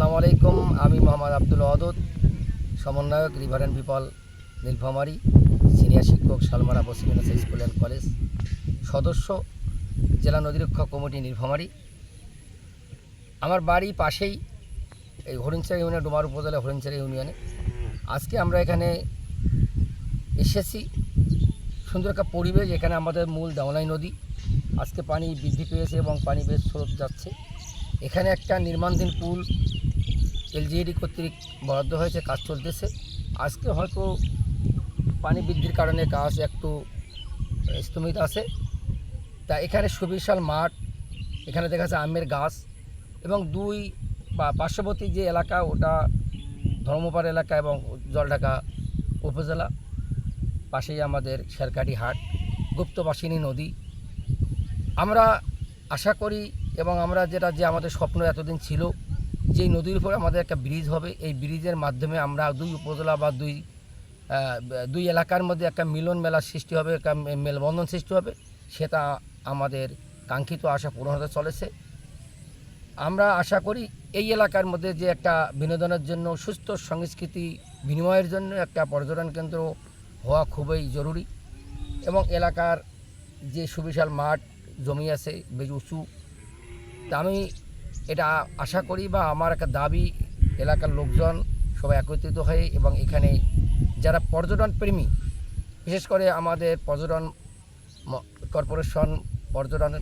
আসসালামু আলাইকুম, আমি মোহাম্মদ আব্দুল ওয়াদুদ, সমন্বয়ক river and people, Nilphamari, senior শিক্ষক শালমারা বসিমিনাস স্কুল অ্যান্ড কলেজ, সদস্য, জেলা নদীরক্ষা কমিটি নীলফামারী। আমার বাড়ি পাশেই এই হরিণচার ইউনিয়ন, ডোমার উপজেলা হরিণচার ইউনিয়নে। আজকে আমরা এখানে এসেছি, সুন্দর একটা পরিবেশ, এখানে আমাদের মূল দেওয়ালাই নদী। আজকে পানি বৃদ্ধি পেয়েছে এবং পানি বেশ স্রোত যাচ্ছে। এখানে একটা নির্মাণধীন পুল এলজিইডি কর্তৃক বরাদ্দ হয়েছে, কাজ চলতেছে। আজকে হয়তো পানি বৃদ্ধির কারণে কাজ একটু স্থমিত আছে। তা এখানে সুবিশাল মাঠ, এখানে দেখা যাচ্ছে আমের গাছ এবং দুই বা পার্শ্ববর্তী যে এলাকা, ওটা ধর্মপাড় এলাকা এবং জলঢাকা উপজেলা, পাশেই আমাদের শেরকাটি হাট, গুপ্তবাসিনী নদী। আমরা আশা করি এবং আমরা যেটা, যে আমাদের স্বপ্ন এতদিন ছিল যে নদীর উপরে আমাদের একটা ব্রিজ হবে, এই ব্রিজের মাধ্যমে আমরা দুই উপজেলা বা দুই দুই এলাকার মধ্যে একটা মিলন মেলার সৃষ্টি হবে, একটা মেলবন্ধন সৃষ্টি হবে, সেটা আমাদের কাঙ্ক্ষিত আশা পূরণ হতে চলেছে। আমরা আশা করি এই এলাকার মধ্যে যে একটা বিনোদনের জন্য, সুস্থ সংস্কৃতি বিনিময়ের জন্য একটা পর্যটন কেন্দ্র হওয়া খুবই জরুরি এবং এলাকার যে সুবিশাল মাঠ জমি আছে, বেশ উঁচু, তা আমি এটা আশা করি বা আমার একটা দাবি, এলাকার লোকজন সবাই একত্রিত হয়ে এবং এখানে যারা পর্যটন প্রেমী, বিশেষ করে আমাদের পর্যটন কর্পোরেশন, পর্যটন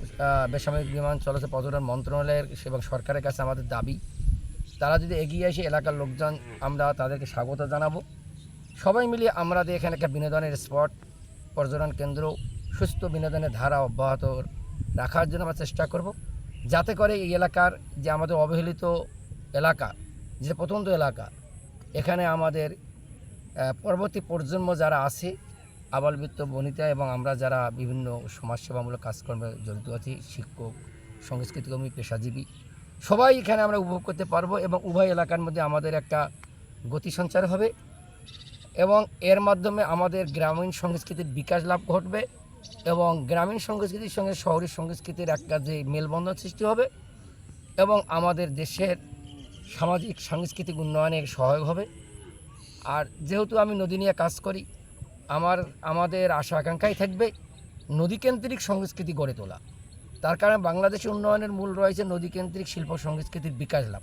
বেসামরিক বিমান চলাচল পর্যটন মন্ত্রণালয়ের এবং সরকারের কাছে আমাদের দাবি, তারা যদি এগিয়ে আসে এলাকার লোকজন, আমরা তাদেরকে স্বাগত জানাব। সবাই মিলিয়ে আমরা যে এখানে একটা বিনোদনের স্পট, পর্যটন কেন্দ্র, সুস্থ বিনোদনের ধারা অব্যাহত রাখার জন্য আমরা চেষ্টা করব। যাতে করে এই এলাকার যে আমাদের অবহেলিত এলাকা, যে প্রত্যন্ত এলাকা, এখানে আমাদের পরবর্তী প্রজন্ম যারা আছে আবালবৃত্ত বনিতা এবং আমরা যারা বিভিন্ন সমাজসেবামূলক কাজকর্মে জড়িত আছি, শিক্ষক সংস্কৃতিকর্মী পেশাজীবী, সবাই এখানে আমরা উপভোগ করতে পারব এবং উভয় এলাকার মধ্যে আমাদের একটা গতি সঞ্চার হবে এবং এর মাধ্যমে আমাদের গ্রামীণ সংস্কৃতির বিকাশ লাভ ঘটবে। এবং গ্রামীণ সংস্কৃতির সঙ্গে শহরের সংস্কৃতির একটা যে মেলবন্ধন সৃষ্টি হবে এবং আমাদের দেশের সামাজিক, সাংস্কৃতিক উন্নয়নে সহায়ক হবে। আর যেহেতু আমি নদী নিয়ে কাজ করি, আমার, আমাদের আশা আকাঙ্ক্ষাই থাকবে নদীকেন্দ্রিক সংস্কৃতি গড়ে তোলা। তার কারণে বাংলাদেশের উন্নয়নের মূল রয়েছে নদীকেন্দ্রিক শিল্প সংস্কৃতির বিকাশ লাভ।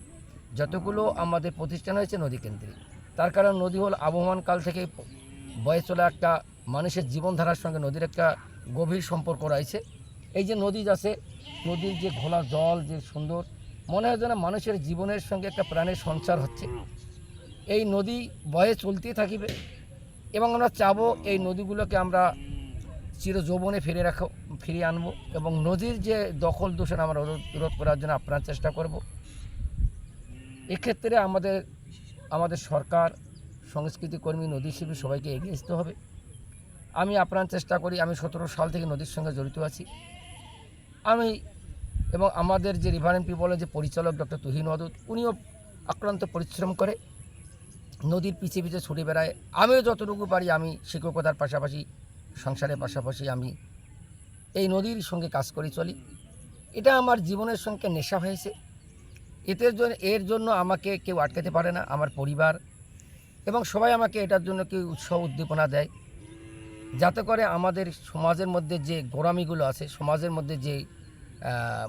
যতগুলো আমাদের প্রতিষ্ঠান হয়েছে নদীকেন্দ্রিক। তার কারণ নদী হল আবহমান কাল থেকে বয়ে চলা একটা মানুষের জীবনধারার সঙ্গে নদীর একটা গভীর সম্পর্ক রয়েছে। এই যে নদী আছে, নদীর যে ঘোলা জল, যে সুন্দর, মনে হয় যেন মানুষের জীবনের সঙ্গে একটা প্রাণের সঞ্চার হচ্ছে। এই নদী বয়ে চলতেই থাকিবে এবং আমরা চাবো এই নদীগুলোকে আমরা চির যৌবনে ফিরে রাখো, ফিরিয়ে আনব এবং নদীর যে দখল দূষণ আমরা রোধ করার জন্য আপ্রাণ চেষ্টা করব। এক্ষেত্রে আমাদের আমাদের সরকার সংস্কৃতি কর্মী নদী শিল্পী সবাইকে এগিয়ে আসতে হবে। আমি আপ্রাণ চেষ্টা করি, আমি সতেরো সাল থেকে নদীর সঙ্গে জড়িত আছি। আমি এবং আমাদের যে রিভার রিভারেন্ট পিপলের যে পরিচালক ডক্টর তুহিন ওয়াদুদ উনিও আক্রান্ত পরিশ্রম করে নদীর পিছিয়ে পিছিয়ে ছুটে বেড়ায়। আমিও যতটুকু পারি আমি শিক্ষকতার পাশাপাশি, সংসারের পাশাপাশি আমি এই নদীর সঙ্গে কাজ করে চলি। এটা আমার জীবনের সঙ্গে নেশা হয়েছে। এদের জন্য এর জন্য আমাকে কেউ আটকাতে পারে না, আমার পরিবার এবং সবাই আমাকে এটার জন্য কেউ উৎসাহ, উদ্দীপনা দেয়। যাতে করে আমাদের সমাজের মধ্যে যে গোড়ামিগুলো আছে, সমাজের মধ্যে যে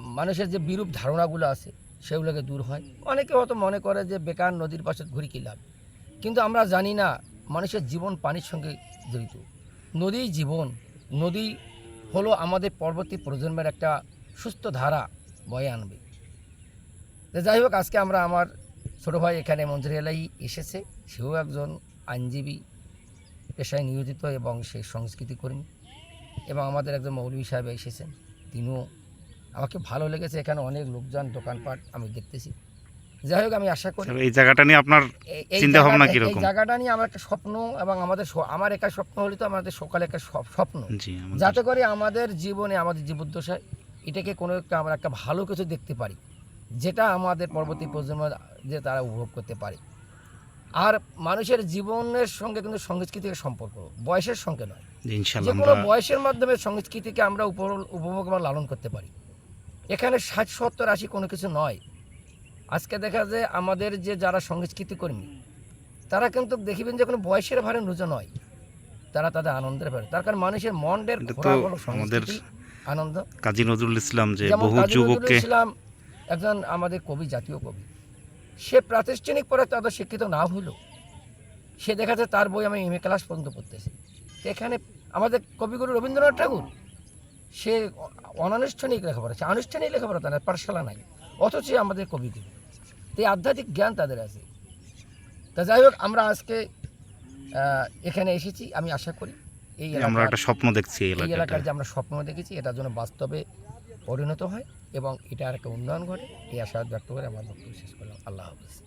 মানুষের যে বিরূপ ধারণাগুলো আছে, সেগুলোকে দূর হয়। অনেকে হয়তো মনে করে যে বেকার নদীর পাশে ঘুরি কী লাভ? কিন্তু আমরা জানি না, মানুষের জীবন পানির সঙ্গে জড়িত। নদী জীবন, নদী হলো আমাদের পরবর্তী প্রজন্মের একটা সুস্থ ধারা বয়ে আনবে। যাই হোক, আজকে আমরা আমার ছোটো ভাই এখানে মঞ্জুরি এলাই এসেছে। সেও একজন আইনজীবী। পেশায় নিয়োজিত এবং সে সংস্কৃতি করেন। এবং আমাদের একজন মৌলভী সাহেব এসেছেন। তিনিও আমাকে ভালো লেগেছে এখানে অনেক লোকজন দোকানপাট আমি দেখতেছি। যাই হোক আমি আশা করি এই জায়গাটা নিয়ে আপনার চিন্তা ভাবনা জায়গাটা- কীরকম? এই জায়গাটা নিয়ে আমার একটা স্বপ্ন এবং আমাদের আমার একা স্বপ্ন হলে তো আমাদের সকালে একটা স্বপ্ন। জি যাতে করে আমাদের জীবনে আমাদের জীবদ্দশায় এটাকে কোনো একটা আমরা একটা ভালো কিছু দেখতে পারি যেটা আমাদের পরবর্তী প্রজন্ম যে তারা উপভোগ করতে পারে। আর মানুষের জীবনের সঙ্গে কিন্তু সংস্কৃতির সম্পর্ক বয়সের সঙ্গে নয়। যে কোনো বয়সের মাধ্যমে সংস্কৃতিকে আমরা উপভোগ বা লালন করতে পারি। এখানে ষাট সত্তর আশি কোনো কিছু নয়। আজকে দেখা যায় আমাদের যে যারা সংস্কৃতি কর্মী তারা কিন্তু দেখিবেন যে কোনো বয়সের ভারে নুজো নয়। তারা তাদের আনন্দের ভারে। তার কারণ মানুষের মনের আমাদের আনন্দ। কাজী নজরুল ইসলাম যে বহু যুবককে ইসলাম একজন আমাদের কবি জাতীয় কবি। সে প্রাতিষ্ঠানিক পরে তত শিক্ষিত না হইল সে দেখা যায় তার বই আমি এম এ ক্লাস পর্যন্ত পড়তেছি। এখানে আমাদের কবিগুরু রবীন্দ্রনাথ ঠাকুর সে অনানুষ্ঠানিক লেখাপড়া আছে আনুষ্ঠানিক লেখাপড়া তার পাঠশালা নাই অথচ আমাদের কবিগুরু। তো এই আধ্যাত্মিক জ্ঞান তাদের আছে। তা যাই হোক আমরা আজকে এখানে এসেছি আমি আশা করি এই আমরা একটা স্বপ্ন দেখছি এই এই এলাকার যে আমরা স্বপ্ন দেখেছি এটা যেন বাস্তবে পরিণত হয় এবং এটা একটা উন্নয়ন ঘটে। এই আশাবাদ ব্যক্ত করে আমার বক্তব্য শেষ করলাম। আল্লাহ হাফিজ।